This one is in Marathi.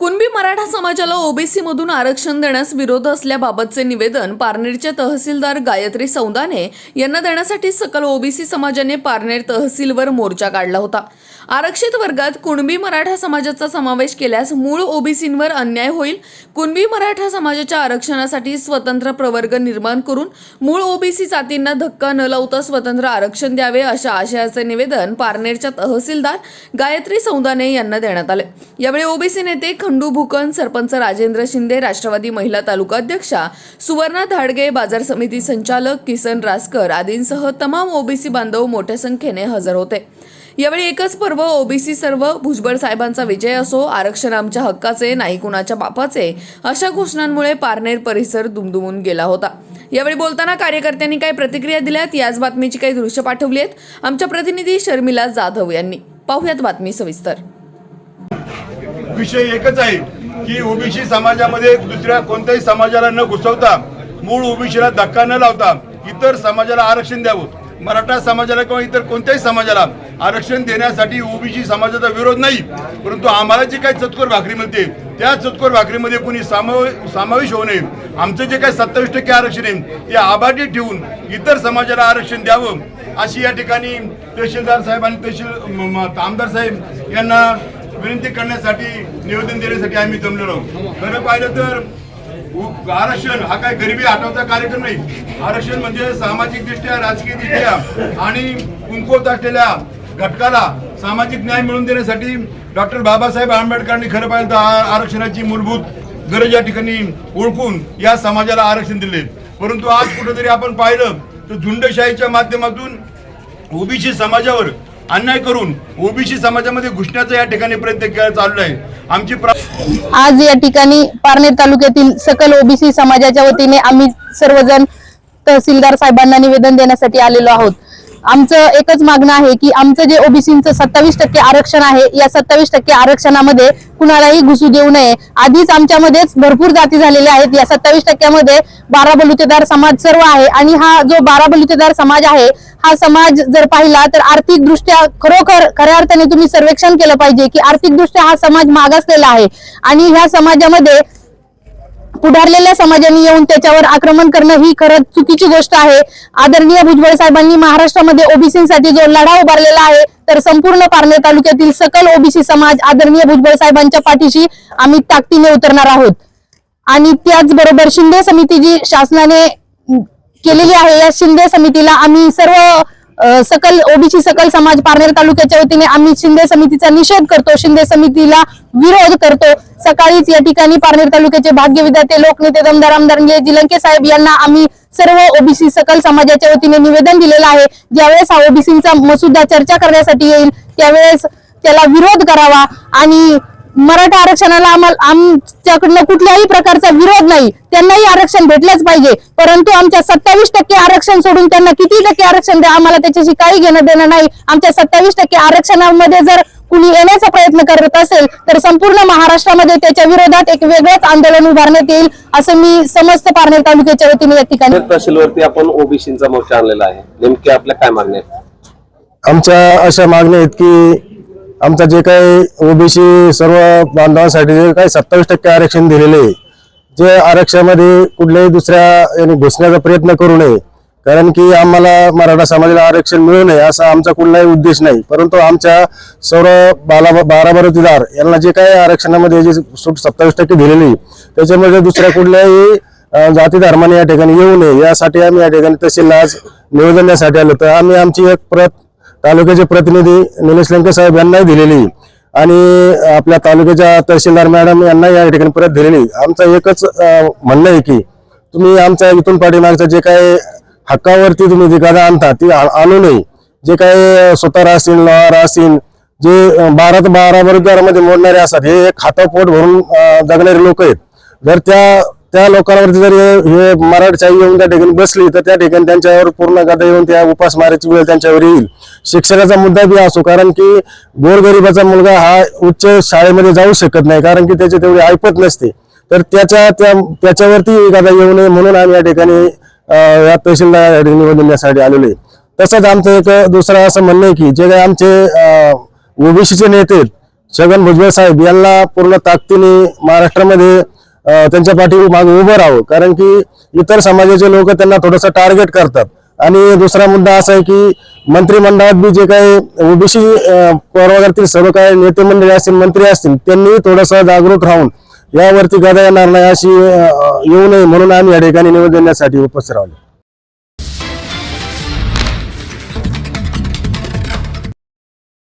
कुणबी मराठा समाजाला ओबीसी मधून आरक्षण देण्यास विरोध असल्याबाबतचे निवेदन पारनेरच्या तहसीलदार गायत्री सौदाने यांना देण्यासाठी सकल ओबीसी समाजाने पारनेर तहसीलवर मोर्चा काढला होता. आरक्षित वर्गात कुणबी मराठा समाजाचा समावेश केल्यास मूळ ओबीसींवर अन्याय होईल. कुणबी मराठा समाजाच्या आरक्षणासाठी स्वतंत्र प्रवर्ग निर्माण करून मूळ ओबीसी जातींना धक्का न लावता स्वतंत्र आरक्षण द्यावे अशा आशयाचे निवेदन पारनेरच्या तहसीलदार गायत्री सौदाने यांना देण्यात आले. यावेळी ओबीसी नेते धंडू भुकन सरपंच राजेंद्र शिंदे राष्ट्रवादी महिला तालुका अध्यक्षा सुवर्णा धाडगे बाजार समिती संचालक किसन रासकर आदींसह तमाम ओबीसी बांधव मोठ्या संख्येने हजर होते. यावेळी एकच पर्व ओबीसी सर्व भुजबळ साहेबांचा विजय असो आरक्षण आमच्या हक्काचे नाही कुणाच्या बापाचे अशा घोषणांमुळे पारनेर परिसर दुमदुमून गेला होता. यावेळी बोलताना कार्यकर्त्यांनी काही प्रतिक्रिया दिल्यात याच बातमीची काही दृश्य पाठवली आहेत. आमच्या प्रतिनिधी शर्मिला जाधव यांनी. पाहुयात बातमी सविस्तर. विषय एकच आहे की ओबीसी समाजामध्ये दुसऱ्या कोणत्याही समाजाला न घुसवता मूळ ओबीसीला धक्का न लावता इतर समाजाला आरक्षण द्यावं. मराठा समाजाला किंवा इतर कोणत्याही समाजाला आरक्षण देण्यासाठी ओबीसी समाजाचा विरोध नाही. परंतु आम्हाला जी काही चतकोर भाकरी मिळते त्या चतकोर भाकरीमध्ये कुणी सामावे समावेश होऊ नये. आमचं जे काही सत्तावीस टक्के आरक्षण आहे ते आबादी ठेवून इतर समाजाला आरक्षण द्यावं. अशी या ठिकाणी तहसीलदार साहेब आणि तहसील आमदार साहेब यांना विनंती करण्यासाठी निवेदन देण्यासाठी आम्ही जमलेलो खरं पाहिलं तर आरक्षण हा काय गरिबी हटवचा कार्यक्रम नाही. आरक्षण म्हणजे सामाजिक दृष्ट्या राजकीय दृष्ट्या आणि कुंकवत असलेल्या घटकाला सामाजिक न्याय मिळवून देण्यासाठी डॉक्टर बाबासाहेब आंबेडकरांनी खरं पाहिलं तर आरक्षणाची मूलभूत गरज या ठिकाणी ओळखून या समाजाला आरक्षण दिले. परंतु आज कुठेतरी आपण पाहिलं तर झुंडशाहीच्या माध्यमातून ओबीसी समाजावर अन्याय करून ओबीसी समाजामध्ये घुसण्याचा या ठिकाणी प्रयत्न केला चालू आहे. आमची आज या ठिकाणी पारनेर तालुक्यातील सकल ओबीसी समाजाच्या वतीने आम्ही सर्वजण तहसीलदार साहेबांना निवेदन देण्यासाठी आलेलो आहोत. आमचं एकच मागणं आहे की आमचं जे ओबीसीचं सत्तावीस टक्के आरक्षण आहे या सत्तावीस टक्के आरक्षणामध्ये कुणालाही घुसू देऊ नये. आधीच आमच्यामध्येच भरपूर जाती झालेल्या आहेत. या सत्तावीस टक्क्यामध्ये बारा बलुतेदार समाज सर्व आहे आणि हा जो बारा बलुतेदार समाज आहे हा समाज जर पाहिला तर आर्थिक दृष्ट्या खरोखर खऱ्या अर्थाने तुम्ही सर्वेक्षण केलं पाहिजे की आर्थिकदृष्ट्या हा समाज मागासलेला आहे. आणि ह्या समाजामध्ये पुढारलेल्या समाजाने येऊन त्याच्यावर आक्रमण करणं ही खरंच चुकीची गोष्ट आहे. आदरणीय भुजबळ साहेबांनी महाराष्ट्रामध्ये ओबीसीसाठी जो लढा उभारलेला आहे तर संपूर्ण पारनेर तालुक्यातील सकल ओबीसी समाज आदरणीय भुजबळ साहेबांच्या पाठीशी आम्ही ताकदीने उतरणार आहोत. आणि त्याचबरोबर शिंदे समिती जी शासनाने केलेली आहे या शिंदे समितीला आम्ही सर्व सकल ओबीसी सकल समाज पारनेर तालुक्याच्या वतीने आम्ही शिंदे समितीचा निषेध करतो. शिंदे समितीला विरोध करतो. सकाळीच या ठिकाणी पारनेर तालुक्याचे भाग्य विधाते लोकनेते दमदार आमदार जिलंके साहेब यांना आम्ही सर्व ओबीसी सकल समाजाच्या वतीने निवेदन दिलेलं आहे. ज्यावेळेस हा ओबीसीचा मसुदा चर्चा करण्यासाठी येईल त्यावेळेस त्याला विरोध करावा आणि मराठा आरक्षणाला आम्हाला आमच्याकडनं कुठल्याही प्रकारचा विरोध नाही. त्यांनाही आरक्षण भेटलंच पाहिजे. परंतु आमच्या सत्तावीस टक्के आरक्षण सोडून त्यांना किती टक्के आरक्षण द्या? आम्हाला त्याच्याशी काही घेणं देणं नाही. आमच्या सत्तावीस टक्के आरक्षणामध्ये जर कुणी येण्याचा प्रयत्न करत असेल तर संपूर्ण महाराष्ट्रामध्ये त्याच्या विरोधात एक वेगळंच आंदोलन उभारण्यात येईल असं मी समस्त पारनेर तालुक्याच्या वतीने या ठिकाणी तहसीलवरती आपण ओबीसीचा मोर्चा आणलेला आहे. नेमके आपल्या काय मागण्या आमच्या अशा मागण्या आहेत की आमचा जे काही ओबीसी सर्व बांधवांसाठी जे काही सत्तावीस टक्के आरक्षण दिलेले आहे जे आरक्षणामध्ये कुठल्याही दुसऱ्या याने घुसण्याचा प्रयत्न करू नये कारण की आम्हाला मराठा समाजाला आरक्षण मिळू नये असा आमचा कुठलाही उद्देश नाही. परंतु आमच्या सर्व बाला बारा बरोतीदार यांना जे काही आरक्षणामध्ये जे सूट सत्तावीस टक्के दिलेली आहे, त्याच्यामध्ये दुसऱ्या कुठल्याही जाती धर्माने या ठिकाणी येऊ नये यासाठी आम्ही या ठिकाणी तहसील आज निवेदन द्यासाठी आलो. तर आम्ही आमची एक प्रत तालुक्याचे प्रतिनिधी निलेश लंके साहेब यांनाही दिलेली. आणि आपल्या तालुक्याच्या तहसीलदार मॅडम यांना या ठिकाणी परत दिलेली. आमचं एकच म्हणणं आहे की तुम्ही आमच्या इथून पाठीमागचं जे काही हक्कावरती तुम्ही जी गादा आणता ती आ- आणू नये. जे काही सुतार असतील लोहार असतील जे बारा ते बारा बरोबरमध्ये मोडणारे असतात हे एक हातापोट भरून जगणारे लोक आहेत. जर त्या त्या लोकांवरती जर हे मराठशाही येऊन त्या ठिकाणी बसली तर त्या ठिकाणी त्यांच्यावर पूर्ण गादा येऊन त्या उपासमाराची वेळ त्यांच्यावर येईल. शिक्षणाचा मुद्दा बी असो कारण की गोरगरिबाचा मुलगा हा उच्च शाळेमध्ये जाऊ शकत नाही कारण की त्याची तेवढी ऐपत नसते. तर त्याच्या त्या त्याच्यावरती गादा येऊ नये म्हणून आम्ही या ठिकाणी या तहसीलदार निवडून देण्यासाठी आलेलो आहे. तसंच आमचं एक दुसरं असं म्हणणं आहे की जे काही आमचे ओबीसीचे नेते छगन भुजबळ साहेब यांना पूर्ण ताकदीने महाराष्ट्रामध्ये त्यांच्या पाठी मागे उभं राहावं. कारण की इतर समाजाचे लोक त्यांना थोडंसं टार्गेट करतात. आणि दुसरा मुद्दा असा आहे की मंत्रिमंडळात बी जे काही ओबीसी प्रवर्गातील सर्व काही नेते मंडळी असतील मंत्री असतील त्यांनी थोडंसं जागरूक राहून यावरती गदा येणार नाही अशी येऊ नये म्हणून आम्ही या ठिकाणी निवेदन देण्यासाठी उपस्थित राहिलो.